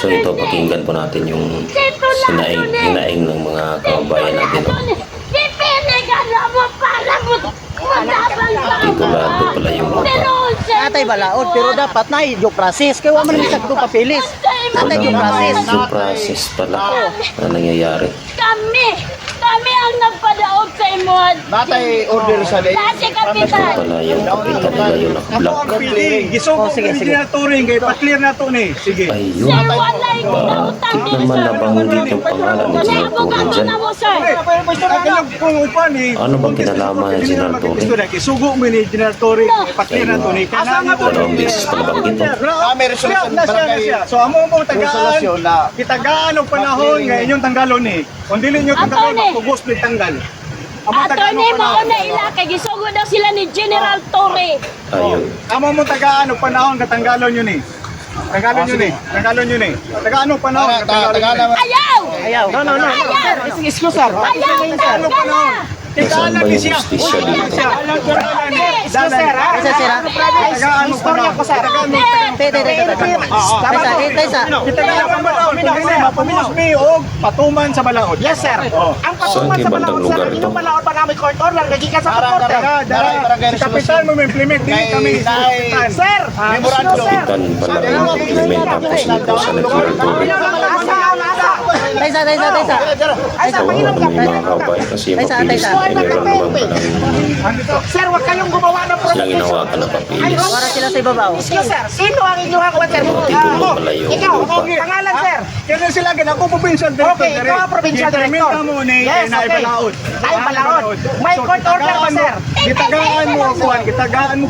So ito, pakinggan po natin yung sinaing, hinaing ng mga kababayan natin. oh. Titulado pala yung lupa. Atay balaod pero dapat na due process kaya wa man sa papilis. Atay due process. Yung process pala na nangyayari. Kami! Kami ang nagpadaog sa imuhan. Natay order sa day. Ito kapitan. pala yung pakita nila yung naka-block. Pili, gisugo Oh, sige, sige, sige. sige. turing kay pa-clear na to ni. Sige. Ayun. Sir, walay ko na utang Bakit din, naman sir. nabanggit yung pangalan ni Sir, Torre abogado dyan? na mo, sir. Kaya kung upan ni Ano bang kinalaman ni General Torre? Kisugo mo ni General Torre, pa-clear na to ni. Asa nga? Dalawang beses to. Ah, may resolution na siya, na barangay. siya. So amo mo tagaan, Resolution na kitagaan og panahon nga inyong tanggalon ni. Kung dili nyo tanggalon, Attorney. Magpugos ni tanggal. Attorney, mao na ila kay gisugo daw sila ni General Torre. Ayun. Amo mo tagaan og panahon nga tanggalon nyo ni. Tanggalon nyo ni. Tanggalon nyo ni. Tagaan og panahon nga tanggalon Taga nyo ni. naman. Ayaw! Ayaw. No no no. Ayaw! Excuse sir. Ayaw! Panahon. Nasaan ba yung justisya dito? Sir. ha? Isa sir. ha? Og panahon. ko sir. Te te te te. Isa te isa. Kitagaan og panahon. Kung dili mapugos mi og patuman sa balaod. Yes, sir. Oh. Ang patuman sa Balaod, lugar sir, ito? inyong Balaod pa namin court order, nagikan sa court order. Si Kapitan mo implement Kay- kami. Sir, Memorandum. Kapitan pala implement tapos ito sa General Torre. Isa isa isa. Asa, Kawawa Panginoon naman yung mga ka. kababayan kasi Ay, sa- mapilis sa- na naman Sir, huwag kayong gumawa ng silang problem. inawakan na papilis. Para sila sa ibabaw. Excuse, sir. Sino ang inyong hakuan, sir? Pala yung Ikaw, pangalan, sir. Kaya sila gid ako provincial director. Okay, ikaw ang provincial director. Implementa mo ni Yes, na okay. Ay, balaod. May court order ba, sir? Gitagaan mo kuan, gitagaan mo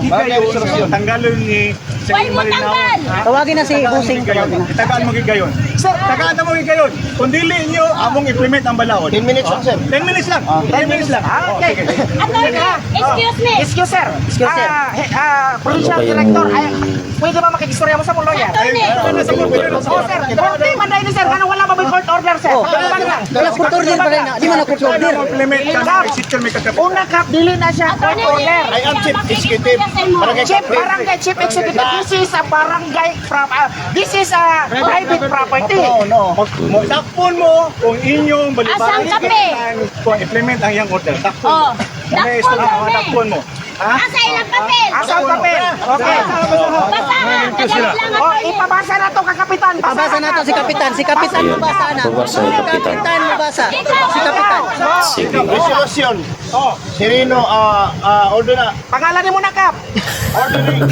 sa tanggalon ni sa Why mo Malinao. tanggal? Tawagin na si Busing. Gitagaan mo gigayon. Sir, Tagaan mo gigayon. Kung dili niyo among implement ang balaod. 10 minutes lang, sir. 10 minutes lang. 10 minutes lang. Ah, okay. Attorney, excuse me. Excuse, sir. Excuse, sir. Ah, he- ah, provincial Ano kayang- director. Ay, pwede ba makikistorya mo sa mong lawyer? Attorney. Ano na to? Oh, sir. Korte, manday ni sir. Ano wala ba may court order, sir? Oh. Ano ba lang? Wala court order pa rin. Di man na court order. Una kap, dili na siya court order. I am chief executive. Chief Barangay Chief Executive, this is a barangay prop, ah, this is a private property. No, no. Mo takpon mo kung inyong balibaran Asang kape? kung implement ang iyang order. Takpon. Oh, Okay, dakpon so, ah, kami. takpon mo. Ha? Asa ilang papel? Asa papel? Okay. Oh, ipabasa na to ka kapitan. Pabasa na to si Kapitan. Si Kapitan mabasa na. Babasa ni Kapitan. Kapitan mabasa. Si Kapitan. Sige. Resolution. Oh, Sirino, ah, ah, order na. Pangalan ni mo na kap. Ordering.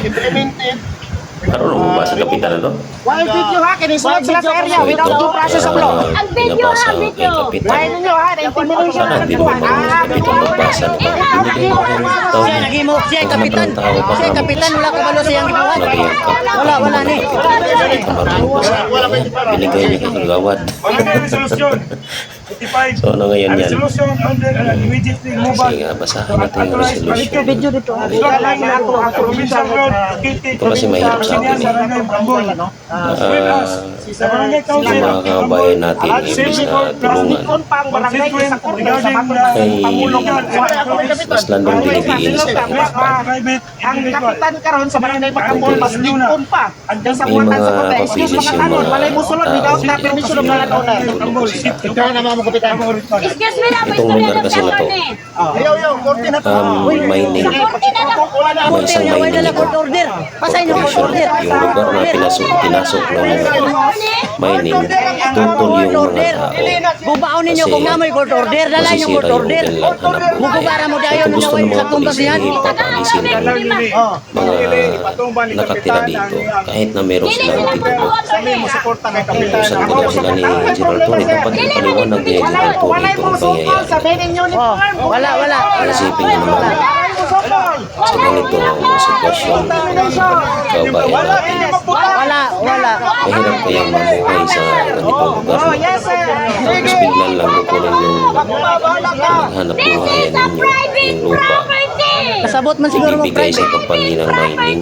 Implemented. Marunong mo ba sa kapitan na to? Wild video ha, kinisulod sila sa area without due process of law. ah, Ang video, ha, video. kapitan. Lain ninyo ha, intimidation na hindi naman Ah, ang kapitan magbasa Hindi kayo ikaw. tao. Siya nagimo, siya kapitan. Siya kapitan wala ko balo siyang ginawa. Wala wala ni. Wala Binigay niya kagawad. Ano yung resolution? 85. So ano ngayon yan? Uh. Sige nga, basahan natin yung resolution. Ito kasi mahirap sa atin eh. Ah, Barangay yung mga kababayan natin, imbis na tulungan, Ay, mas landong dinidiin private ang kapitan karon sa barangay Macambol mas lingkon pa andyan sa May buwatan sa mga kanon walay mo sulod without na permission of mga owner May Itong lugar na kasi si na to. na. Um, mining. Na na. May isang mining na ito. order. Yung lugar na pinasok, pinasok ng mining, tutol yung mga tao. Bubaon ninyo Kasi kung namoy court order. Dala niyo court masisira yung order. hotel lang hanap buhay. Mugubara mo gusto niya ng sa mga tumbas yan. lang lima. mga nakatira dito kahit na meron silang kapitan. saan nila sila ni Gerald Torre, dapat ipaliwanag Torre walay itong mo sukol pangyayari. Oh, wala wala. Isipin niyo naman. Sa ganito ang sitwasyon. Ng kabayan natin. Wala wala. Mahirap kayang mamuhay sa ganitong lugar. oh Tapos biglan lang kukunin yung maghanap This buhay is a ninyo, yung lupa. Kasabot man siguro mo Ibibigay sa private. company ng mining.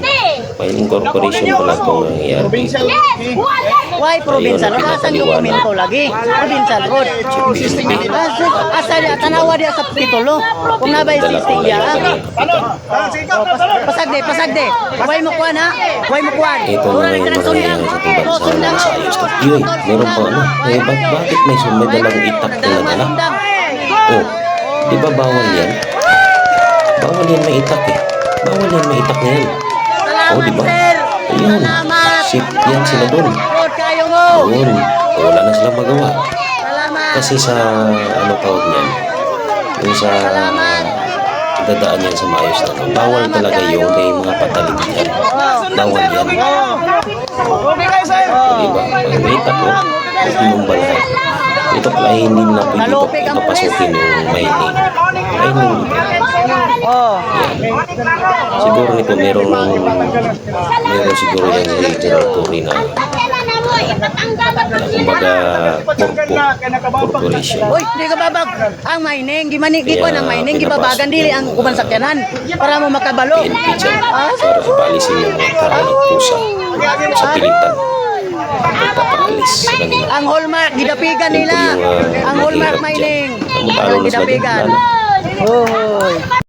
Mining corporation nangyayari dito. Provincial. Yes, wala. Why provincial road? Asan yung komento lagi? Provincial road. Asa asa dia tanawa dia sa titulo. Kung nabay Dala si ko Stia. lang yung kapitan. Pasag de, pasag de. Way mo kuan ha. Way mo kuan. Ito na Mura yung ka ng mga sundang. nangyayari sa Oh, sa sundang. sa Yun, meron pa ano. Eh, ba't, bakit may sumay dalang itak na nadala? Oh, di ba bawal yan? Bawal yan may itak eh. Bawal yan may itak na yan. Oh, di ba? Ayun, sip yan sila doon. Yun, wala na silang magawa. Salamat. Kasi sa, ano tawag niyan, yung sa dadaan yan sa maayos na to, bawal talaga yung may mga patalim yan. Bawal yan. Di ba? Pag may tako, yung lahat. Ito pala hindi na pwede ito, Nalupig ang ito pasukin yung mining. Mining. Oh. Siguro nito merong meron siguro yung regional Tory na kumbaga corpo, corporation. Uy, di ka babag. Ang mining, gimani gi ko ng mining, gibabagan dili ang yung- uban sakyanan para mo makabalo. Dyan para palisin yung mga pusa sa pilitan. Ang hallmark gidapigan nila. Ang hallmark mining. Ang Gidapigan. Hoy.